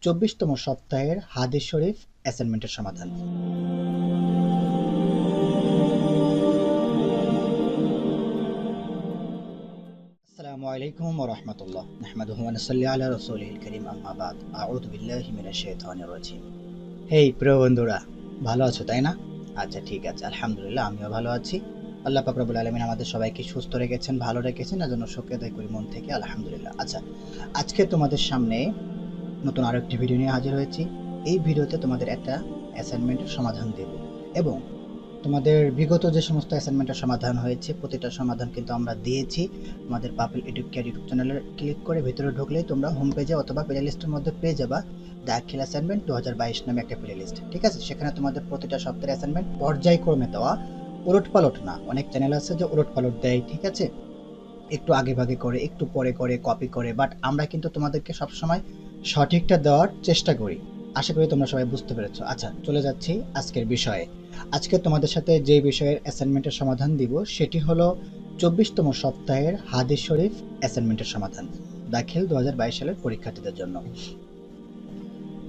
চব্বিশতম সপ্তাহের হাদিস শরীফ অ্যাসাইনমেন্টের সমাধান। আলাইকুম হেই ভালো আছো, তাই না? আচ্ছা ঠিক আছে, আলহামদুলিল্লাহ, আমিও ভালো আছি। আল্লাহ আমাদের সবাইকে সুস্থ রেখেছেন, ভালো রেখেছেন মন থেকে, আলহামদুলিল্লাহ। আচ্ছা আজকে তোমাদের সামনে নতুন আরও একটি ভিডিও নিয়ে হাজির হয়েছি। এই ভিডিওতে তোমাদের একটা অ্যাসাইনমেন্টের সমাধান দেব এবং তোমাদের বিগত যে সমস্ত অ্যাসাইনমেন্টের সমাধান হয়েছে, প্রতিটা সমাধান কিন্তু আমরা দিয়েছি। আমাদের পাপেল ইউটিউব কেয়ার ইউটিউব চ্যানেলে ক্লিক করে ভিতরে ঢুকলেই তোমরা হোম পেজে অথবা প্লে লিস্টের মধ্যে পেয়ে যাবা। দাখিল অ্যাসাইনমেন্ট দু হাজার বাইশ নামে একটা প্লে লিস্ট ঠিক আছে? সেখানে তোমাদের প্রতিটা সপ্তাহের অ্যাসাইনমেন্ট পর্যায়ক্রমে দেওয়া। উলট পালট না, অনেক চ্যানেল আছে যে উলট পালট দেয়, ঠিক আছে? একটু আগে ভাগে করে, একটু পরে করে কপি করে বাট আমরা কিন্তু তোমাদেরকে সবসময় সঠিকটা দেওয়ার চেষ্টা করি। আশা করি তোমরা সবাই বুঝতে পেরেছ। আচ্ছা চলে যাচ্ছি আজকের বিষয়ে। আজকে তোমাদের সাথে যে বিষয়ের অ্যাসাইনমেন্টের সমাধান দিব, সেটি হলো চব্বিশতম সপ্তাহের হাদিস শরীফ অ্যাসাইনমেন্টের সমাধান, দাখিল দুহাজার বাইশ সালের পরীক্ষার্থীদের জন্য।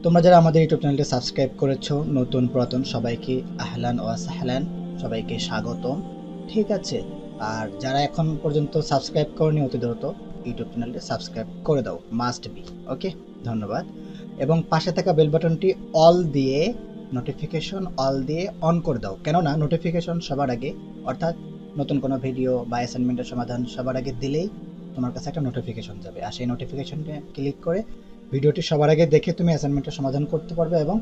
তোমরা যারা আমাদের ইউটিউব চ্যানেলটি সাবস্ক্রাইব করেছ, নতুন, পুরাতন, সবাইকে আহলান ও সাহলান, সবাইকে স্বাগতম। ঠিক আছে, আর যারা এখন পর্যন্ত সাবস্ক্রাইব করনি, অতি দ্রুত ইউটিউব চ্যানেলটি সাবস্ক্রাইব করে দাও মাস্ট বি ওকে ধন্যবাদ। এবং পাশে থাকা বেল বাটনটি অল দিয়ে নোটিফিকেশন অল দিয়ে অন করে দাও। কেননা নোটিফিকেশন সবার আগে, অর্থাৎ নতুন কোনো ভিডিও বা অ্যাসাইনমেন্টের সমাধান সবার আগে দিলেই তোমার কাছে একটা নোটিফিকেশন যাবে। আর সেই নোটিফিকেশনটা ক্লিক করে ভিডিওটি সবার আগে দেখে তুমি অ্যাসাইনমেন্টের সমাধান করতে পারবে এবং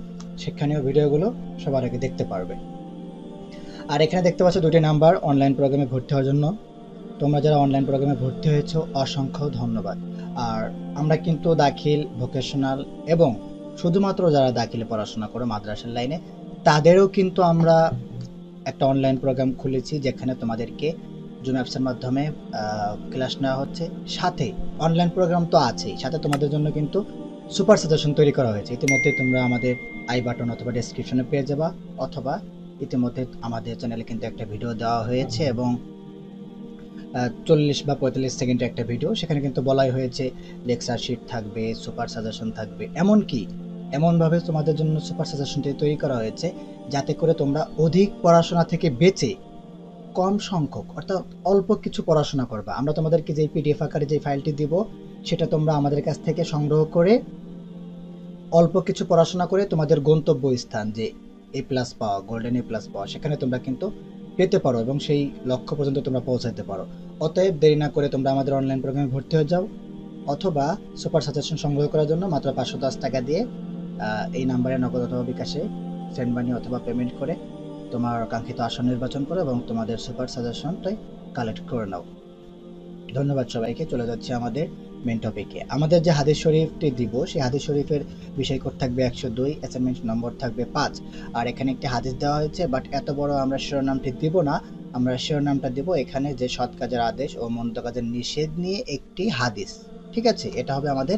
শিক্ষণীয় ভিডিওগুলো সবার আগে দেখতে পারবে। আর এখানে দেখতে পাচ্ছ দুটি নাম্বার অনলাইন প্রোগ্রামে ভর্তি হওয়ার জন্য। তোমরা যারা অনলাইন প্রোগ্রামে ভর্তি হয়েছো, অসংখ্য ধন্যবাদ। আর আমরা কিন্তু দাখিল ভোকেশনাল এবং শুধুমাত্র যারা দাখিলে পড়াশোনা করো মাদ্রাসার লাইনে তাদেরও কিন্তু আমরা একটা অনলাইন প্রোগ্রাম খুলেছি, যেখানে তোমাদেরকে জুম অ্যাপসের মাধ্যমে ক্লাস নেওয়া হচ্ছে। সাথে অনলাইন প্রোগ্রাম তো আছেই, সাথে তোমাদের জন্য কিন্তু সুপার সাজেশন তৈরি করা হয়েছে। ইতিমধ্যে তোমরা আমাদের আই বাটন অথবা ডেসক্রিপশনে পেয়ে যাবা, অথবা ইতিমধ্যে আমাদের চ্যানেলে কিন্তু একটা ভিডিও দেওয়া হয়েছে এবং চল্লিশ বা পঁয়তাল্লিশ সেকেন্ডের একটা ভিডিও সেখানে কিন্তু বলাই হয়েছে লেকচার শিট থাকবে সুপার সাজেশন থাকবে। এমনকি এমনভাবে তোমাদের জন্য সুপার সাজেশনটি তৈরি করা হয়েছে, যাতে করে তোমরা অধিক পড়াশোনা থেকে বেঁচে কম সংখ্যক, অর্থাৎ অল্প কিছু পড়াশোনা করবা। আমরা তোমাদেরকে যে পিডিএফ আকারে যে ফাইলটি দিব, সেটা তোমরা আমাদের কাছ থেকে সংগ্রহ করে, অল্প কিছু পড়াশোনা করে তোমাদের গন্তব্য স্থান যে এ প্লাস পাওয়া গোল্ডেন এ প্লাস পাওয়া, সেখানে তোমরা কিন্তু পেতে পারো এবং সেই লক্ষ্য পর্যন্ত তোমরা পৌঁছাতে পারো। অতএব দেরি না করে তোমরা আমাদের অনলাইন প্রোগ্রামে ভর্তি হয়ে যাও, অথবা সুপার সাজেশন সংগ্রহ করার জন্য মাত্র পাঁচশো দশ টাকা দিয়ে এই নাম্বারে নগদ অথবা বিকাশে সেন্ড মানি অথবা পেমেন্ট করে তোমার কাঙ্ক্ষিত আসন নির্বাচন করো এবং তোমাদের সুপার সাজেশনটাই কালেক্ট করে নাও। ধন্যবাদ সবাইকে। চলে যাচ্ছে আমাদের মেন টপিকে আমাদের যে হাদিস শরীফটি দিব, সেই হাদিস শরীফের বিষয় কোড থাকবে একশো দুই অ্যাসাইনমেন্ট নম্বর থাকবে পাঁচ। আর এখানে একটি হাদিস দেওয়া হয়েছে বাট এত বড় আমরা শিরোনামটি দিব না। আমরা শিরোনামটা দিব এখানে যে সৎ কাজের আদেশ ও মন্দ কাজের নিষেধ নিয়ে একটি হাদিস। ঠিক আছে? এটা হবে আমাদের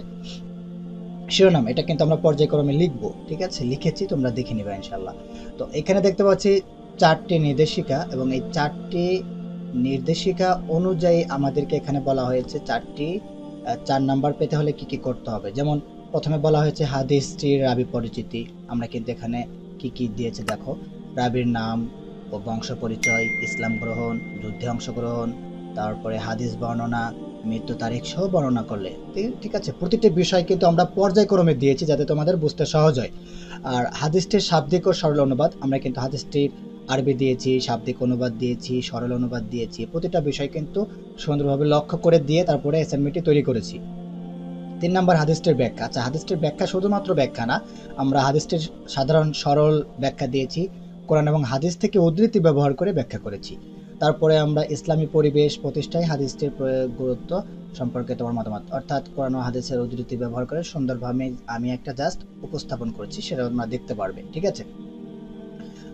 শিরোনাম। এটা কিন্তু আমরা পর্যায়ক্রমে লিখব। ঠিক আছে? লিখেছি, তোমরা দেখে নিবে ইনশাল্লাহ তো এখানে দেখতে পাচ্ছি চারটি নির্দেশিকা এবং এই চারটি নির্দেশিকা অনুযায়ী আমাদেরকে এখানে বলা হয়েছে চারটি চার নাম্বার পেতে হলে কি কি করতে হবে? যেমন প্রথমে বলা হয়েছে হাদিসটির রাবি পরিচিতি। আমরা কিন্তু এখানে কি কি দিয়েছে দেখো? রাবির নাম ও বংশ পরিচয়, ইসলাম গ্রহণ, যুদ্ধে অংশগ্রহণ, তারপরে হাদিস বর্ণনা, মৃত্যু তারিখ সহ বর্ণনা করলে। ঠিক আছে? প্রতিটি বিষয় কিন্তু আমরা পর্যায়ক্রমে দিয়েছি যাতে তোমাদের বুঝতে সহজ হয়। আর হাদিসটির শাব্দিক ও সরল অনুবাদ, আমরা কিন্তু হাদিসটির আরবি দিয়েছি, শাব্দিক অনুবাদ দিয়েছি, সরল অনুবাদ দিয়েছি, প্রতিটা বিষয় কিন্তু সুন্দরভাবে লক্ষ্য করে দিয়ে তারপরে অ্যাসাইনমেন্টটি তৈরি করেছি। তিন নম্বর হাদিসটির ব্যাখ্যা। আচ্ছা হাদিসটির ব্যাখ্যা শুধুমাত্র ব্যাখ্যা না, আমরা হাদিসটির সাধারণ সরল ব্যাখ্যা দিয়েছি, কোরআন এবং হাদিস থেকে উদ্ধৃতি ব্যবহার করে ব্যাখ্যা করেছি। তারপরে আমরা ইসলামী পরিবেশ প্রতিষ্ঠায় হাদিসটির গুরুত্ব সম্পর্কে তোমার মতামত। অর্থাৎ কোরআন হাদিসের উদ্ধৃতি ব্যবহার করে সুন্দরভাবে আমি একটা জাস্ট উপস্থাপন করছি, সেটা তোমরা দেখতে পারবে, ঠিক আছে?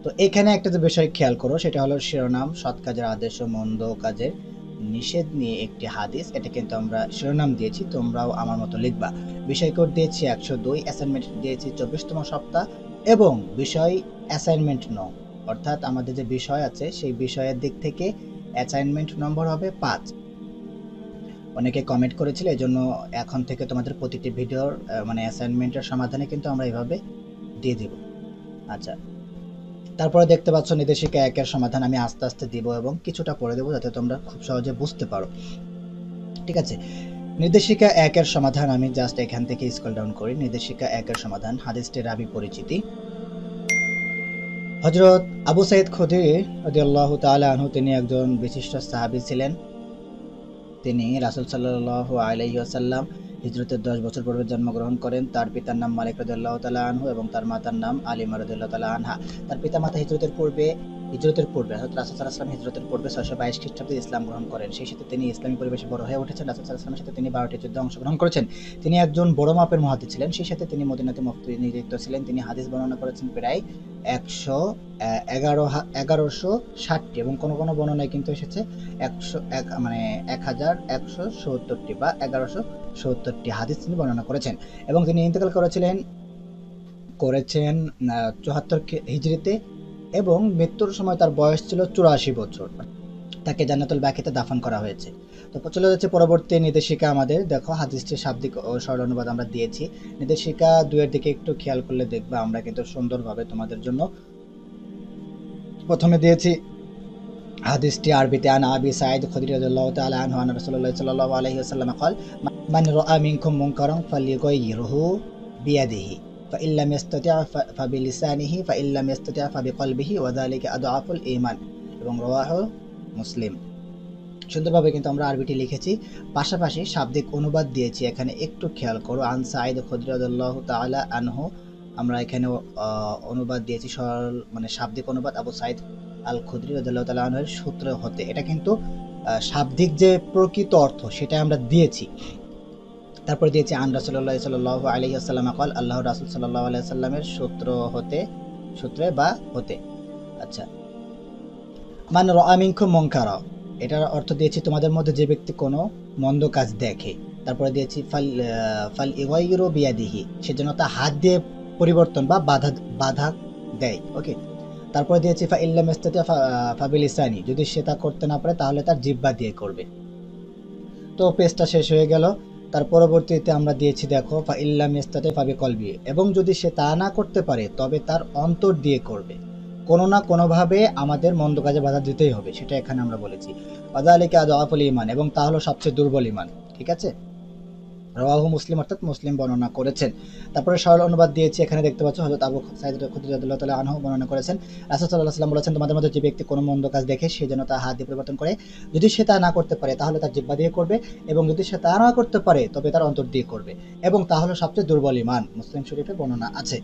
তো এখানে একটা যে বিষয় খেয়াল করো, সেটা হলো শিরোনাম, সৎ কাজের আদেশ মন্দ কাজের নিষেধ নিয়ে একটি হাদিস। এটা কিন্তু আমরা শিরোনাম দিয়েছি, তোমরাও আমার মতো লিখবা। বিষয় কোড দিয়েছি একশো দুই অ্যাসাইনমেন্ট দিয়েছি চব্বিশতম সপ্তাহ এবং বিষয় অ্যাসাইনমেন্ট ন। অর্থাৎ আমাদের যে বিষয় আছে, সেই বিষয়ের দিক থেকে অ্যাসাইনমেন্ট নম্বর হবে পাঁচ। অনেকে কমেন্ট করেছিল এই জন্য এখন থেকে তোমাদের প্রতিটি ভিডিওর মানে অ্যাসাইনমেন্টের সমাধানে কিন্তু আমরা এভাবে দিয়ে দিব। আচ্ছা তারপরে দেখতে পাচ্ছ নির্দেশিকা একের সমাধান, আমি আস্তে আস্তে দিব এবং কিছুটা পড়ে দেবো যাতে তোমরা খুব সহজে বুঝতে পারো। ঠিক আছে? নির্দেশিকা একের সমাধান, আমি জাস্ট এখান থেকে স্কল ডাউন করি। নির্দেশিকা একের সমাধান হাদিসটির রাবি পরিচিতি। হজরত আবু সাইদ খুদি রাদিয়াল্লাহু তাআলা আনহু, তিনি একজন বিশিষ্ট সাহাবি ছিলেন। তিনি রাসুল সাল্লাল্লাহু আলাইহি ওয়াসাল্লাম হিজরতের দশ বছর পূর্বে জন্মগ্রহণ করেন। তার পিতার নাম মালিক রদুল্লাহ তালা আনহু এবং তার মাতার নাম আলিমা রদুল্লাহ তালা আনহা। তার পিতা মাতা হিজরতের পূর্বে হিজরতের পূর্বে ওয়াসাল্লাম হিজরতের পূর্বে 622 খ্রিস্টাব্দে ইসলাম গ্রহণ করেন। সেই সাথে তিনি ইসলামী পরিবেশে বড় হয়ে উঠেছেন। রাসূল সাল্লাল্লাহু সাথে তিনি 12টি যুদ্ধে অংশগ্রহণ করেছেন। তিনি একজন বড় মাপের মুহাদ্দিস ছিলেন। সেই সাথে তিনি মদিনাতে মুফতি নিযুক্ত ছিলেন। তিনি হাদিস বর্ণনা করেছেন প্রায় একশো এগারো এগারোশো ষাটটি এবং কোনো কোনো বর্ণনায় কিন্তু এসেছে একশো এক মানে এক হাজার একশো সত্তরটি বা এগারোশো সত্তরটি হাদিস তিনি বর্ণনা করেছেন। এবং তিনি ইন্তেকাল করেছিলেন, করেছেন চুয়াত্তর হিজড়িতে এবং মৃত্যুর সময় তার বয়স ছিল চুরাশি বছর। তাকে জান্নাতুল বাকিতে দাফন করা হয়েছে। তো চলে যাচ্ছে পরবর্তী নির্দেশিকা আমাদের। দেখো হাদিসটির শাব্দিক ও সরল অনুবাদ আমরা দিয়েছি। নির্দেশিকা দুয়ের দিকে একটু খেয়াল করলে দেখবে আমরা কিন্তু সুন্দরভাবে তোমাদের জন্য প্রথমে দিয়েছি হাদিসটি আরবিতে, আন আবি সাইদ খদিরাজ্লাহ তালা আনহু আন রসল্লাহ সাল্লাহ আলাইহি আসাল্লাম কল, মান রা মিনকুম মুনকারং ফালিগয়িরহু বিয়াদিহি। ফাইল্লাম ইস্ততিয়া ফাবি লিসানিহি ফাইল্লাম ইস্ততিয়া ফাবি কলবিহি ওয়াদালিকে আদো আফুল ইমান এবং রওয়াহ মুসলিম। সুন্দরভাবে কিন্তু আমরা আরবিটি লিখেছি। পাশাপাশি শাব্দিক অনুবাদ দিয়েছি। এখানে একটু খেয়াল করো। আন সাঈদ খদরিয়াদুল্লাহ তালা আনহু আমরা এখানে অনুবাদ দিয়েছি। সরল মানে শাব্দিক অনুবাদ আবু সাইদ আল খুদ্রি রদুল্লাহ তালা আনহের সূত্র হতে। এটা কিন্তু শাব্দিক যে প্রকৃত অর্থ সেটা আমরা দিয়েছি। তারপর দিয়েছে, আন রাসুল্লাহ সাল্লাহ আলি আসাল্লাম আকল আল্লাহ রাসুল সাল্লাহ আলি সূত্র হতে, সূত্রে বা হতে। আচ্ছা। মান রামিংখ মঙ্কার এটার অর্থ দিয়েছি তোমাদের মধ্যে যে ব্যক্তি কোনো মন্দ কাজ দেখে, তারপরে দিয়েছি, ফাল ফাল ইউরো বিয়াদিহি সেজন্য তা হাত দিয়ে পরিবর্তন বা বাধা বাধা দেয়, ওকে? তারপরে দিয়েছি, ফা ইল্লাম ইস্তাতে ফাবিল ইসানি যদি সে তা করতে না পারে, তাহলে তার জিব্বা দিয়ে করবে। তো পেজটা শেষ হয়ে গেল। তার পরবর্তীতে আমরা দিয়েছি, দেখো ফা ইল্লাম ইস্তাতে ফাবি কলবি। এবং যদি সে তা না করতে পারে, তবে তার অন্তর দিয়ে করবে। কোনো না কোনোভাবে আমাদের মন্দ কাজে বাধা দিতেই হবে, সেটা এখানে আমরা বলেছি। আদালিকে আদাফল ইমান এবং তা হলো সবচেয়ে দুর্বল ইমান ঠিক আছে? রাহু মুসলিম অর্থাৎ মুসলিম বর্ণনা করেছেন। তারপরে সরল অনুবাদ দিয়েছি, এখানে দেখতে পাচ্ছ হজরত আবু সাইদ খুদ্দুল্লাহ তালা আনহু বর্ণনা করেছেন। রাসুল সাল্লাহ সাল্লাম বলেছেন, তোমাদের মধ্যে যে ব্যক্তি কোনো মন্দ কাজ দেখে, সে যেন তার হাত দিয়ে পরিবর্তন করে। যদি সে তা না করতে পারে, তাহলে তার জিব্বা দিয়ে করবে এবং যদি সে তা না করতে পারে, তবে তার অন্তর দিয়ে করবে এবং তা হলো সবচেয়ে দুর্বল ইমান মুসলিম শরীফের বর্ণনা আছে।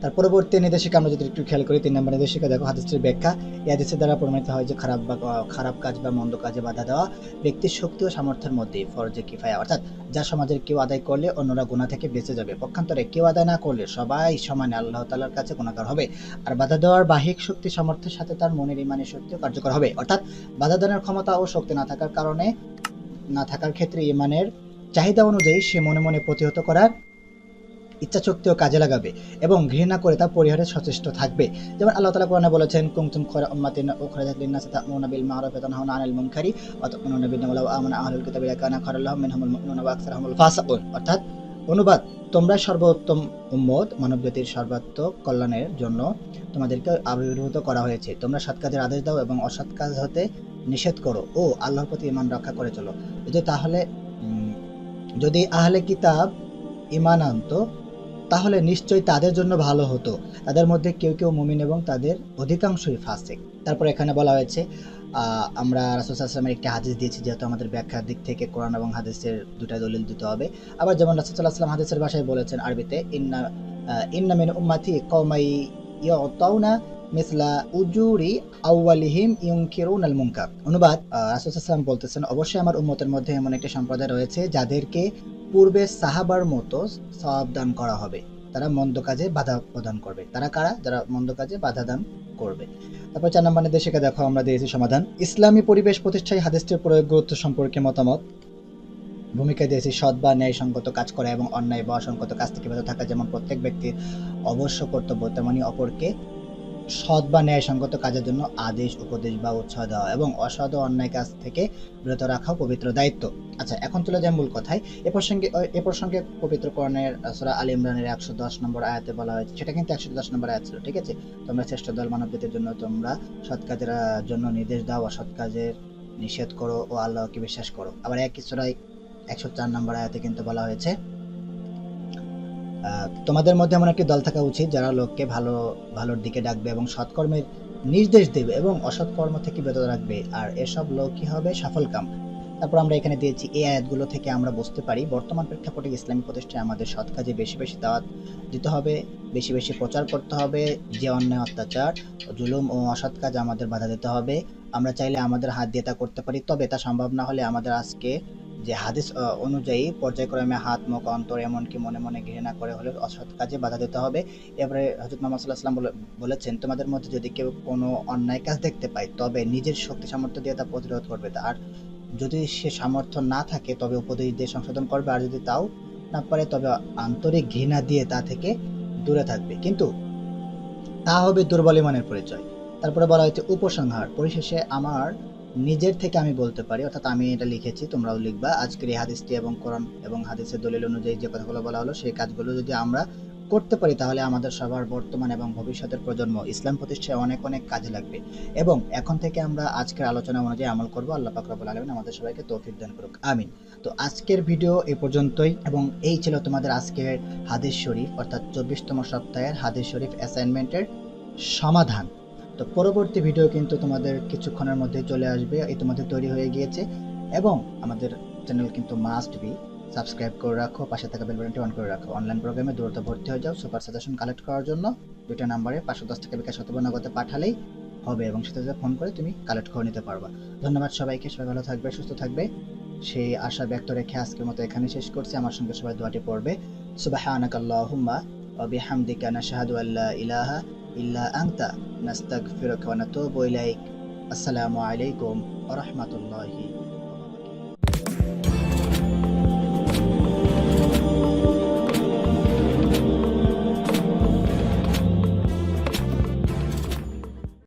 তার পরবর্তী নির্দেশিকা আমরা যদি একটু খেয়াল করি, তিন নম্বর নির্দেশিকা, দেখো হাদিসটির ব্যাখ্যা। এই হাদিসের দ্বারা প্রমাণিত হয় যে খারাপ বা খারাপ কাজ বা মন্দ কাজে বাধা দেওয়া ব্যক্তির শক্তি ও সামর্থ্যের মধ্যে ফরজে কিফায়া। অর্থাৎ যা সমাজের কেউ আদায় করলে অন্যরা গুণা থেকে বেঁচে যাবে। পক্ষান্তরে কেউ আদায় না করলে সবাই সমানে আল্লাহ তালার কাছে গুণাগার হবে। আর বাধা দেওয়ার বাহিক শক্তি সামর্থ্যের সাথে তার মনের ইমানের শক্তিও কার্যকর হবে। অর্থাৎ বাধা দানের ক্ষমতা ও শক্তি না থাকার কারণে, না থাকার ক্ষেত্রে ইমানের চাহিদা অনুযায়ী সে মনে মনে প্রতিহত করার ইচ্ছা শক্তিও কাজে লাগাবে এবং ঘৃণা করে তা পরিহারে সচেষ্ট থাকবে। যেমন আল্লাহ তালা কোরআনে বলেছেন কুমতুম খরা উম্মাতিন উখরাজাত লিন-নাসি তা'মুরুনা বিল মা'রুফ ওয়া তানহাউনা 'আনিল লাহুম মিনহুমুল মুমিনুনা ওয়া ফাসিকুন। অর্থাৎ অনুবাদ, তোমরা সর্বোত্তম উম্মত মানবজাতির সর্বাত্মক কল্যাণের জন্য তোমাদেরকে আবির্ভূত করা হয়েছে। তোমরা সৎ কাজের আদেশ দাও এবং অসৎ কাজ হতে নিষেধ করো ও আল্লাহর প্রতি ইমান রক্ষা করে চলো। যদি তাহলে যদি আহলে কিতাব ইমান আনতো তাহলে নিশ্চয়ই তাদের জন্য ভালো হতো। তাদের মধ্যে কেউ কেউ মুমিন এবং তাদের অধিকাংশই ফাসেক। তারপর এখানে বলা হয়েছে আমরা রাসুল রাসুলসাল্লামের একটি হাদিস দিয়েছি, যেহেতু আমাদের ব্যাখ্যার দিক থেকে কোরআন এবং হাদিসের দুটা দলিল দিতে হবে। আবার যেমন রাসুল আসলাম হাদিসের ভাষায় বলেছেন আরবিতে, ইন্না ইন্নামিন ইন্না মিন উম্মাতি কওমাই ইয়াতাউনা মিসলা উজুরি আউয়ালিহিম ইউনকিরুনাল মুনকার অনুবাদ রাসুলসাল্লাম বলতেছেন, অবশ্যই আমার উম্মতের মধ্যে এমন একটি সম্প্রদায় রয়েছে যাদেরকে পূর্বে সাহাবার মতো সওয়াব দান করা হবে। তারা মন্দ কাজে বাধা প্রদান করবে। তারা কারা? যারা মন্দ কাজে বাধা দান করবে। তারপর চার নম্বর নির্দেশিকা দেখো, আমরা দিয়েছি সমাধান। ইসলামী পরিবেশ প্রতিষ্ঠায় হাদিসটির প্রয়োগ গুরুত্ব সম্পর্কে মতামত। ভূমিকা দিয়েছি সৎ বা ন্যায়সঙ্গত কাজ করা এবং অন্যায় বা অসঙ্গত কাজ থেকে বিরত থাকা। যেমন প্রত্যেক ব্যক্তির অবশ্য কর্তব্য, তেমনি অপরকে সৎ বা ন্যায়সঙ্গত কাজের জন্য আদেশ, উপদেশ বা উৎসাহ দেওয়া এবং অসৎ ও অন্যায় কাজ থেকে বিরত রাখাও পবিত্র দায়িত্ব। আচ্ছা এখন চলে যায় মূল কথায়, এ প্রসঙ্গে এ প্রসঙ্গে পবিত্র কোরআনের সূরা আল ইমরানের একশো দশ নম্বর আয়াতে বলা হয়েছে, সেটা কিন্তু একশো দশ নম্বর আয়াত ছিল, ঠিক আছে? তোমরা শ্রেষ্ঠ দল মানবজাতির জন্য তোমরা সৎ কাজের জন্য নির্দেশ দাও, অসৎ কাজের নিষেধ করো ও আল্লাহকে বিশ্বাস করো। আবার একই সূরায় একশো চার নম্বর আয়াতে কিন্তু বলা হয়েছে তোমাদের মধ্যে এমন একটি দল থাকা উচিত যারা লোককে ভালো, ভালোর দিকে ডাকবে এবং সৎকর্মের নির্দেশ দেবে এবং অসৎ কর্ম থেকে বিরত রাখবে। আর এসব লোকই হবে? সফল কাম তারপর আমরা এখানে দিয়েছি, এই আয়াতগুলো থেকে আমরা বুঝতে পারি, বর্তমান প্রেক্ষাপটে ইসলামী প্রতিষ্ঠায় আমাদের সৎ কাজে বেশি বেশি দাওয়াত দিতে হবে, বেশি বেশি প্রচার করতে হবে, যে অন্যায়, অত্যাচার, জুলুম ও অসৎ কাজ আমাদের বাধা দিতে হবে। আমরা চাইলে আমাদের হাত দিয়ে তা করতে পারি, তবে তা সম্ভব না হলে আমাদের আজকে যে হাদিস অনুযায়ী পর্যায়ক্রমে হাত, মুখ, অন্তর এমনকি মনে মনে ঘৃণা করে হলে অসৎ কাজে বাধা দিতে হবে। এবারে হজরত মোহাম্মদ বলেছেন, তোমাদের মধ্যে যদি কেউ কোনো অন্যায় কাজ দেখতে পায়, তবে নিজের শক্তি সামর্থ্য দিয়ে তা প্রতিরোধ করবে। আর যদি সে সামর্থ্য না থাকে, তবে উপদেশ দিয়ে সংশোধন করবে। আর যদি তাও না পারে, তবে আন্তরিক ঘৃণা দিয়ে তা থেকে দূরে থাকবে। কিন্তু তা হবে দুর্বল ইমানের পরিচয়। তারপরে বলা হয়েছে, উপসংহার। পরিশেষে আমার নিজের থেকে আমি বলতে পারি, অর্থাৎ আমি এটা লিখেছি, তোমরাও লিখবা। আজকের এই হাদিসটি এবং কোরআন এবং হাদিসের দলিল অনুযায়ী যে কথাগুলো বলা হলো, সেই কাজগুলো যদি আমরা করতে পারি, তাহলে আমাদের সবার বর্তমান এবং ভবিষ্যতের প্রজন্ম, ইসলাম প্রতিষ্ঠায় অনেক অনেক কাজে লাগবে। এবং এখন থেকে আমরা আজকের আলোচনা অনুযায়ী আমল করব। আল্লাহ পাক রব্বুল আলামিন আমাদের সবাইকে তৌফিক দান করুক। আমিন। তো আজকের ভিডিও এই পর্যন্তই, এবং এই ছিল তোমাদের আজকের হাদিস শরীফ, অর্থাৎ চব্বিশতম সপ্তাহের হাদিস শরীফ অ্যাসাইনমেন্টের সমাধান। তো পরবর্তী ভিডিও কিন্তু তোমাদের কিছুক্ষণের মধ্যে চলে আসবে ইতিমধ্যে তৈরি হয়ে গিয়েছে। এবং আমাদের চ্যানেল কিন্তু মাস্ট বি সাবস্ক্রাইব করে রাখো, পাশে থাকা বেল অন করে রাখো। অনলাইন প্রোগ্রামে দ্রুত ভর্তি হয়ে যাও সুপার সাজেশন কালেক্ট করার জন্য। দুটো নাম্বারে পাঁচশো দশ টাকা বিকাশ অথবা পাঠালেই হবে এবং সাথে ফোন করে তুমি কালেক্ট করে নিতে পারবা। ধন্যবাদ সবাইকে, সবাই ভালো থাকবে, সুস্থ থাকবে। সেই আশা ব্যক্ত রেখে আজকের মতো এখানে শেষ করছি। আমার সঙ্গে সবাই দোয়াটি পড়বে। সুবহানাকাল্লাহুম্মা ওয়া বিহামদিকা নাশহাদু আল্লা ইলাহা ইল্লা আনতা নাস্তাগফিরুকা ওয়া নাতুবু ইলাইক আসসালামু আলাইকুম ওয়া রাহমাতুল্লাহি